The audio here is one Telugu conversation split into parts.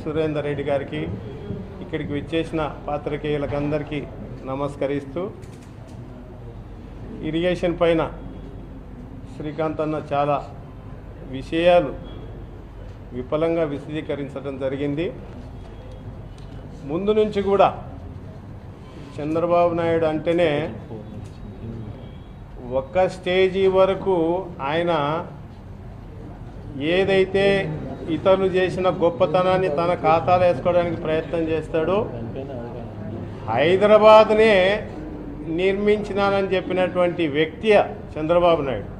సురేందర్ రెడ్డి గారికి ఇక్కడికి విచ్చేసిన పాత్రికేయులకందరికీ నమస్కరిస్తూ ఇరిగేషన్ పైన శ్రీకాంత్ అన్న చాలా విషయాలు విఫలంగా విశదీకరించడం జరిగింది. ముందు నుంచి కూడా చంద్రబాబు నాయుడు అంటేనే ఒక్క స్టేజీ వరకు ఆయన ఏదైతే ఇతరులు చేసిన గొప్పతనాన్ని తన ఖాతాలో వేసుకోవడానికి ప్రయత్నం చేస్తాడు. హైదరాబాద్నే నిర్మించినానని చెప్పినటువంటి వ్యక్తి చంద్రబాబు నాయుడు.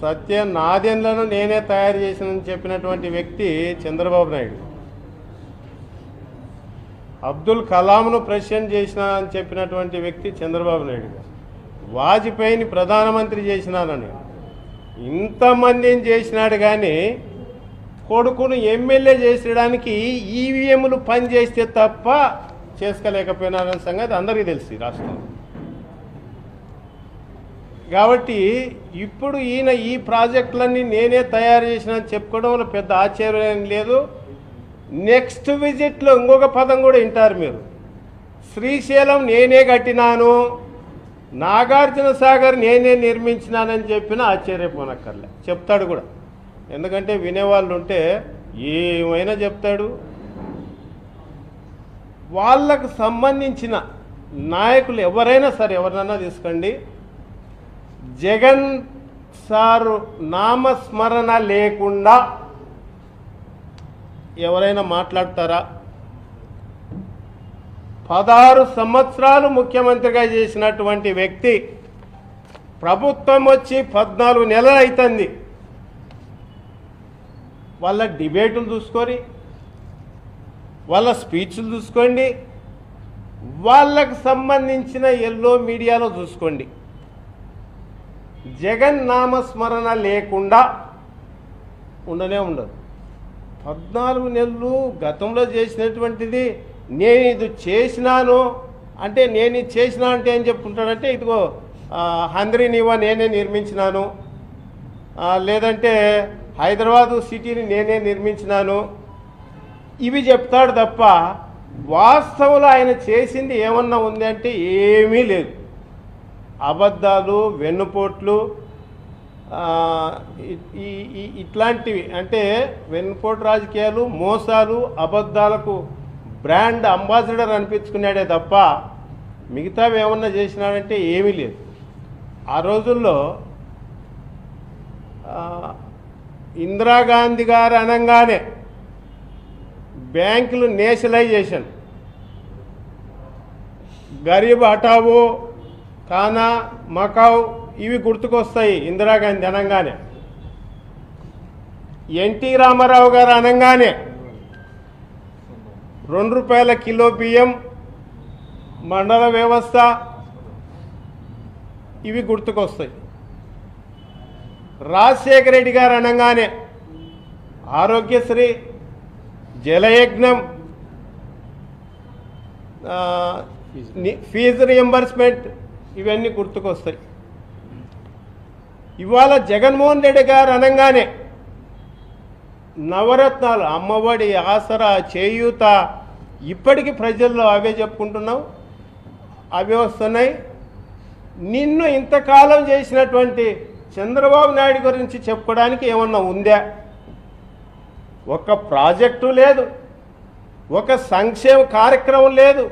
సత్య నాదెన్లను నేనే తయారు చేసినని చెప్పినటువంటి వ్యక్తి చంద్రబాబు నాయుడు. అబ్దుల్ కలాంను ప్రెసిడెంట్ చేసిన అని చెప్పినటువంటి వ్యక్తి చంద్రబాబు నాయుడు. వాజ్పేయిని ప్రధానమంత్రి చేసినానని. ఇంతమందిని చేసినాడు కానీ కొడుకును ఎమ్మెల్యే చేసేయడానికి ఈవీఎంలు పనిచేస్తే తప్ప చేసుకోలేకపోయినారనే సంగతి అందరికీ తెలుసు ఈ రాష్ట్రంలో. కాబట్టి ఇప్పుడు ఈయన ఈ ప్రాజెక్టులన్నీ నేనే తయారు చేసిన చెప్పుకోవడంలో పెద్ద ఆశ్చర్యం లేదు. నెక్స్ట్ విజిట్లో ఇంకొక పదం కూడా వింటారు మీరు. శ్రీశైలం నేనే కట్టినాను నాగార్జున సాగర్ నేనే నిర్మించినానని చెప్పిన ఆశ్చర్యపోనక్కర్లే. చెప్తాడు కూడా. ఎందుకంటే వినేవాళ్ళు ఉంటే ఏమైనా చెప్తాడు? వాళ్ళకు సంబంధించిన నాయకులు ఎవరైనా సరే ఎవరినన్నా తీసుకోండి. జగన్ సారు నామస్మరణ లేకుండా ఎవరైనా మాట్లాడతారా? పదహారు సంవత్సరాలు ముఖ్యమంత్రిగా చేసినటువంటి వ్యక్తి ప్రభుత్వం వచ్చి పద్నాలుగు నెలలు అవుతుంది వాళ్ళ డిబేట్లు చూసుకొని వాళ్ళ స్పీచ్లు చూసుకోండి వాళ్ళకు సంబంధించిన ఎల్లో మీడియాలో చూసుకోండి. జగన్ నామస్మరణ లేకుండా ఉండనే ఉండదు. పద్నాలుగు నెలలు గతంలో చేసినటువంటిది నేను ఇది చేసినాను అంటే నేను ఇది చేసినా అంటే ఏం చెప్పుకుంటాడంటే ఇదిగో ఆ, హంద్రీ నేనే నిర్మించినాను. లేదంటే హైదరాబాదు సిటీని నేనే నిర్మించినాను. ఇవి చెప్తాడు తప్ప వాస్తవంలో ఆయన చేసింది ఏమన్నా ఉంది అంటే ఏమీ లేదు. అబద్ధాలు వెన్నుపోట్లు ఇట్లాంటివి. అంటే వెన్నుపోటు రాజకీయాలు మోసాలు అబద్ధాలకు బ్రాండ్ అంబాసిడర్ అనిపించుకున్నాడే తప్ప మిగతావి ఏమన్నా చేసినాడంటే ఏమీ లేదు. ఆ రోజుల్లో ఇందిరాగాంధీ గారు అనగానే బ్యాంకులు నేషనలైజేషన్. గరీబ్ హఠావో కానా మకావ్ ఇవి గుర్తుకొస్తాయి ఇందిరాగాంధీ అనగానే. ఎన్టీ రామారావు గారు అనగానే రెండు రూపాయల కిలో బియ్యం మండల వ్యవస్థ ఇవి గుర్తుకొస్తాయి. రాజశేఖర రెడ్డి గారు అనగానే ఆరోగ్యశ్రీ జలయజ్ఞం ఫీజు రియంబర్స్మెంట్ ఇవన్నీ గుర్తుకొస్తాయి. ఇవాళ జగన్మోహన్ రెడ్డి గారు అనగానే నవరత్నాలు అమ్మఒడి ఆసరా చేయూత ఇప్పటికీ ప్రజల్లో అవే చెప్పుకుంటున్నాం అవే వస్తున్నాయి. నిన్ను ఇంతకాలం చేసినటువంటి చంద్రబాబు నాయుడు గురించి చెప్పుకోవడానికి ఏమన్నా ఉందా? ఒక ప్రాజెక్టు లేదు. ఒక సంక్షేమ కార్యక్రమం లేదు.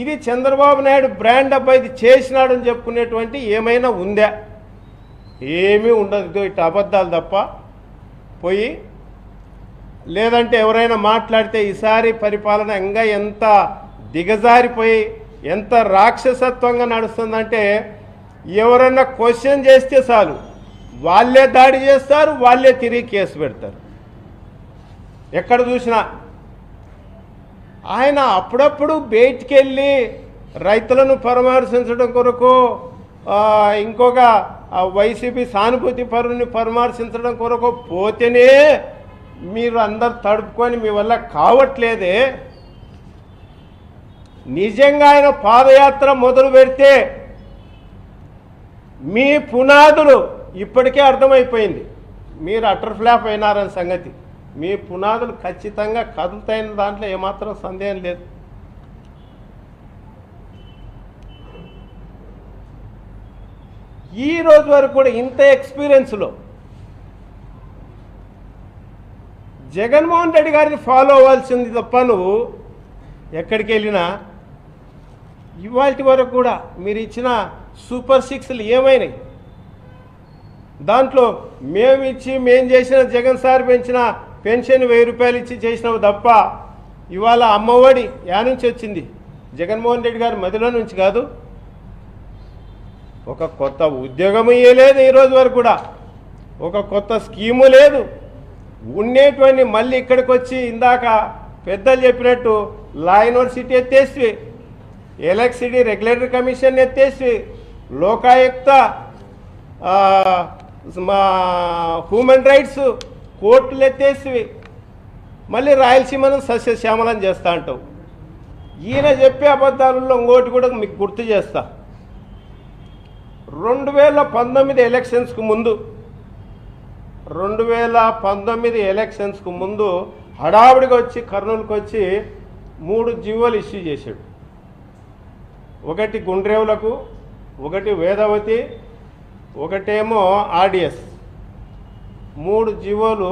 ఇది చంద్రబాబు నాయుడు బ్రాండ్ అబ్బాయి ఇది చేసినాడని చెప్పుకునేటువంటి ఏమైనా ఉందా? ఏమీ ఉండదు. ఇటు అబద్ధాలు తప్ప పోయి లేదంటే ఎవరైనా మాట్లాడితే ఈసారి పరిపాలన ఇంకా ఎంత దిగజారిపోయి ఎంత రాక్షసత్వంగా నడుస్తుందంటే ఎవరన్నా క్వశ్చన్ చేస్తే చాలు. వాళ్ళే దాడి చేస్తారు వాళ్ళే తిరిగి కేసు పెడతారు. ఎక్కడ చూసినా. ఆయన అప్పుడప్పుడు బయటికి వెళ్ళి రైతులను పరామర్శించడం కొరకు ఇంకొక వైసీపీ సానుభూతి పరుని పరామర్శించడం కొరకు పోతేనే మీరు అందరు తడుపుకొని మీ వల్ల కావట్లేదే. నిజంగా ఆయన పాదయాత్ర మొదలు పెడితే మీ పునాదులు ఇప్పటికే అర్థమైపోయింది. మీరు అటర్ ఫ్లాప్ అయినారని సంగతి. మీ పునాదులు ఖచ్చితంగా కదులుతాయిన దాంట్లో ఏమాత్రం సందేహం లేదు. ఈ రోజు వరకు కూడా ఇంత ఎక్స్పీరియన్స్లో జగన్మోహన్ రెడ్డి గారిని ఫాలో అవ్వాల్సింది తప్ప నువ్వు ఎక్కడికి వెళ్ళినా ఇవాటి వరకు కూడా మీరు ఇచ్చిన సూపర్ సిక్స్లు ఏమైనాయి? దాంట్లో మేము ఇచ్చి మేము చేసిన జగన్ సార్ పెంచిన పెన్షన్ వెయ్యి రూపాయలు ఇచ్చి చేసినావు తప్ప ఇవాళ అమ్మఒడి యా నుంచి వచ్చింది? జగన్మోహన్ రెడ్డి గారి మదిలో నుంచి కాదు. ఒక కొత్త ఉద్యోగం ఇయ్యలేదు ఈరోజు వరకు కూడా. ఒక కొత్త స్కీము లేదు. ఉండేటువంటి మళ్ళీ ఇక్కడికి వచ్చి ఇందాక పెద్దలు చెప్పినట్టు లా యూనివర్సిటీ ఎత్తేసి ఎలక్ట్రిసిటీ రెగ్యులేటరీ కమిషన్ ఎత్తేసి లోకాయుక్త మా హ్యూమన్ రైట్స్ కోర్టులు ఎత్తేసి మళ్ళీ రాయలసీమను సస్యశ్యామలం చేస్తా అంటావు. ఈయన చెప్పే అబద్ధాలలో ఇంకోటి కూడా మీకు గుర్తు చేస్తా. రెండు వేల పంతొమ్మిది ఎలక్షన్స్కు ముందు రెండు వేల పంతొమ్మిది ఎలక్షన్స్కు ముందు హడావిడిగా వచ్చి కర్నూలుకి వచ్చి మూడు జీవోలు ఇష్యూ చేశాడు. ఒకటి గుండ్రేవులకు ఒకటి వేదవతి ఒకటేమో ఆర్డిఎస్. మూడు జీవోలు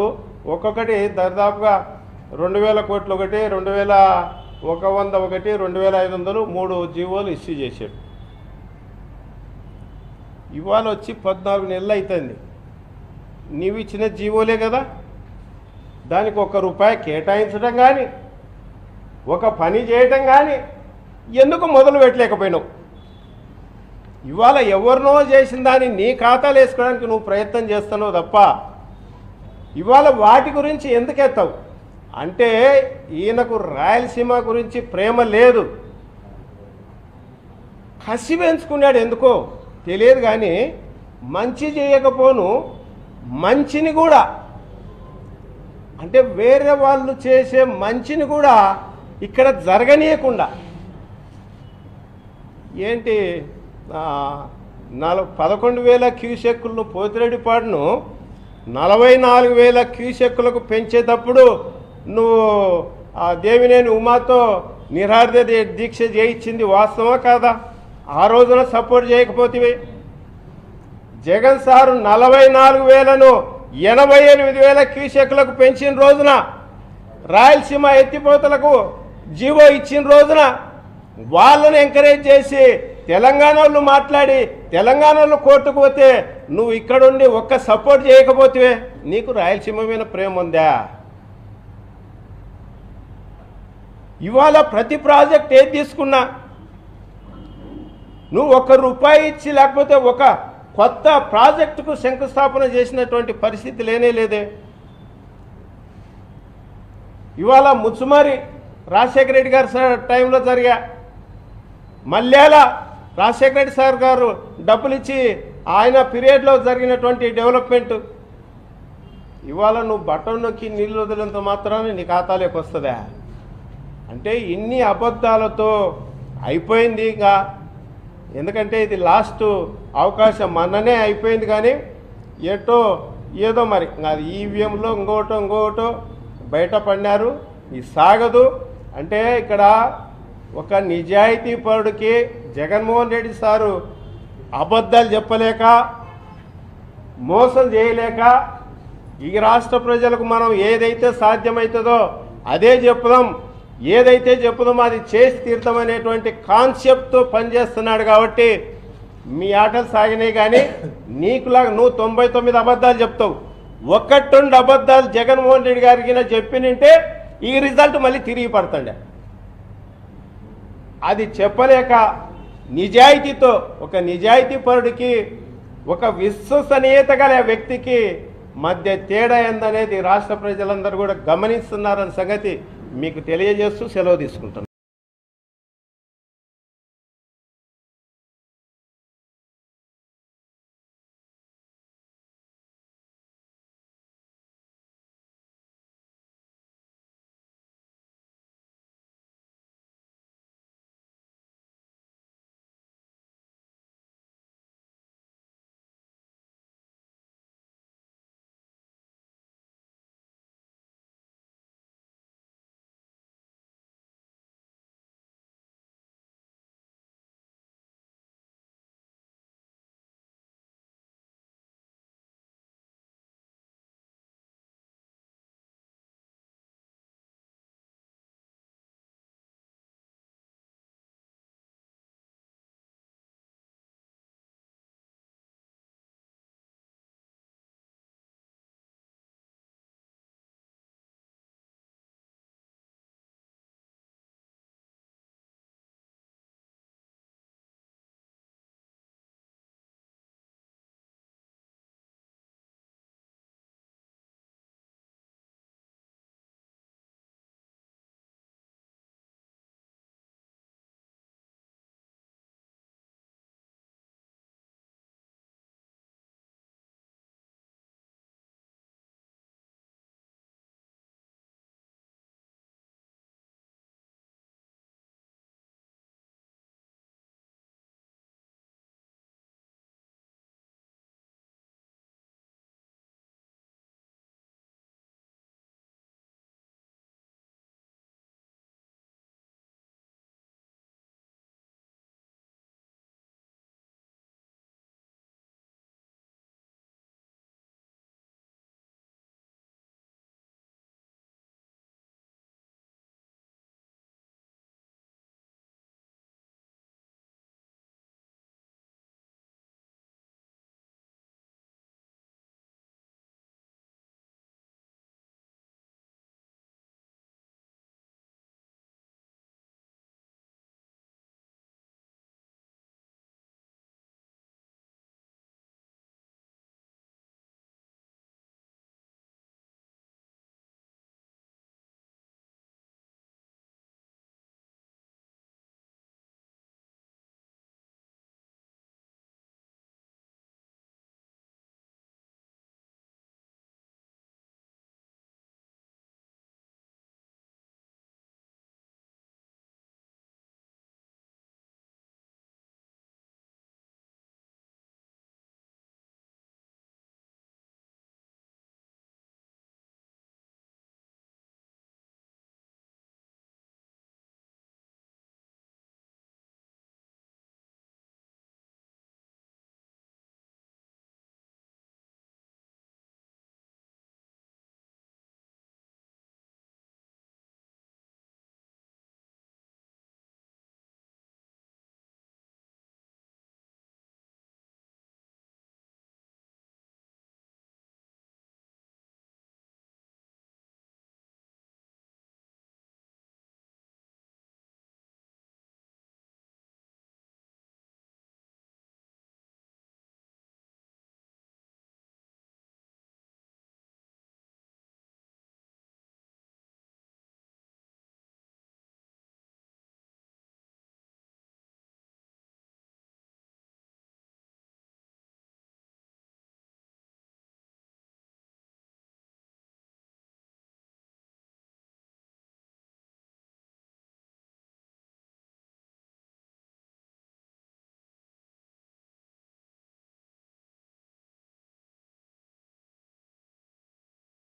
ఒక్కొక్కటి దాదాపుగా రెండు వేల కోట్లు ఒకటి రెండు వేల ఒక వంద ఒకటి రెండు వేల ఐదు వందలు మూడు జీవోలు ఇష్యూ చేశాడు. ఇవాళ వచ్చి పద్నాలుగు నెలలు అవుతుంది నీవు ఇచ్చిన జీవోలే కదా. దానికి ఒక రూపాయి కేటాయించడం కానీ ఒక పని చేయటం కానీ ఎందుకు మొదలు పెట్టలేకపోయినావు? ఇవాళ ఎవరినో చేసిన దాన్ని నీ ఖాతాలు వేసుకోవడానికి నువ్వు ప్రయత్నం చేస్తున్నావు తప్ప ఇవాళ వాటి గురించి ఎందుకెత్తావు? అంటే ఈయనకు రాయలసీమ గురించి ప్రేమ లేదు. కసి పెంచుకున్నాడు ఎందుకో తెలియదు కానీ మంచి చేయకపోను మంచిని కూడా. అంటే వేరే వాళ్ళు చేసే మంచిని కూడా ఇక్కడ జరగనీయకుండా. ఏంటి? నల పదకొండు వేల క్యూసెక్కులను పోతిరెడ్డిపాడును నలభై నాలుగు వేల క్యూసెక్కులకు పెంచేటప్పుడు నువ్వు ఆ దేవినేని ఉమాతో నిరార్థ దీక్ష చేయించింది వాస్తవా కాదా? ఆ రోజున సపోర్ట్ చేయకపోతే జగన్ సారు నలభై నాలుగు వేలను ఎనభై ఎనిమిది వేల క్యూసెక్లకు పెంచిన రోజున రాయలసీమ ఎత్తిపోతలకు జీవో ఇచ్చిన రోజున వాళ్ళను ఎంకరేజ్ చేసి తెలంగాణ వాళ్ళు మాట్లాడి తెలంగాణ వాళ్ళు కోర్టుకు పోతే నువ్వు ఇక్కడుండి ఒక్క సపోర్ట్ చేయకపోతే నీకు రాయలసీమ మీద ప్రేమ ఉందా? ఇవాళ ప్రతి ప్రాజెక్ట్ ఏది తీసుకున్నా నువ్వు ఒక రూపాయి ఇచ్చి లేకపోతే ఒక కొత్త ప్రాజెక్టుకు శంకుస్థాపన చేసినటువంటి పరిస్థితి లేనే లేదే. ఇవాళ ముచ్చుమారి రాజశేఖర రెడ్డి గారి సార్ టైంలో జరిగా మల్యాల రాజశేఖర రెడ్డి సార్ గారు డబ్బులు ఇచ్చి ఆయన పీరియడ్లో జరిగినటువంటి డెవలప్మెంట్ ఇవాళ నువ్వు బట్టలు నొక్కి నీళ్ళు వదిలేంత మాత్రాన్ని నీ ఖాతాలోకి వస్తుందా? అంటే ఇన్ని అబద్ధాలతో అయిపోయింది ఇంకా. ఎందుకంటే ఇది లాస్ట్ అవకాశం మననే అయిపోయింది కానీ ఏటో ఏదో మరి అది ఈవీఎంలో ఇంకోటో ఇంకోటో బయట పడినారు. ఇది సాగదు. అంటే ఇక్కడ ఒక నిజాయితీ పరుడికి జగన్మోహన్ రెడ్డి సారు అబద్ధాలు చెప్పలేక మోసం చేయలేక ఈ రాష్ట్ర ప్రజలకు మనం ఏదైతే సాధ్యమవుతుందో అదే చెప్పుదాం. ఏదైతే చెప్పుదామో అది చేసి తీర్థమనేటువంటి కాన్సెప్ట్తో పనిచేస్తున్నాడు కాబట్టి మీ ఆటలు సాగినాయి కానీ నీకులాగా నువ్వు తొంభై తొమ్మిది అబద్ధాలు చెప్తావు. ఒకటి రెండు అబద్ధాలు జగన్మోహన్ రెడ్డి గారికి చెప్పినంటే ఈ రిజల్ట్ మళ్ళీ తిరిగి పడుతుండే. అది చెప్పలేక నిజాయితీతో ఒక నిజాయితీ పరుడికి ఒక విశ్వసనీయత గల వ్యక్తికి మధ్య తేడా ఏందనేది రాష్ట్ర ప్రజలందరూ కూడా గమనిస్తున్నారన్న సంగతి మీకు తెలియజేస్తూ సెలవు తీసుకుంటున్నాను.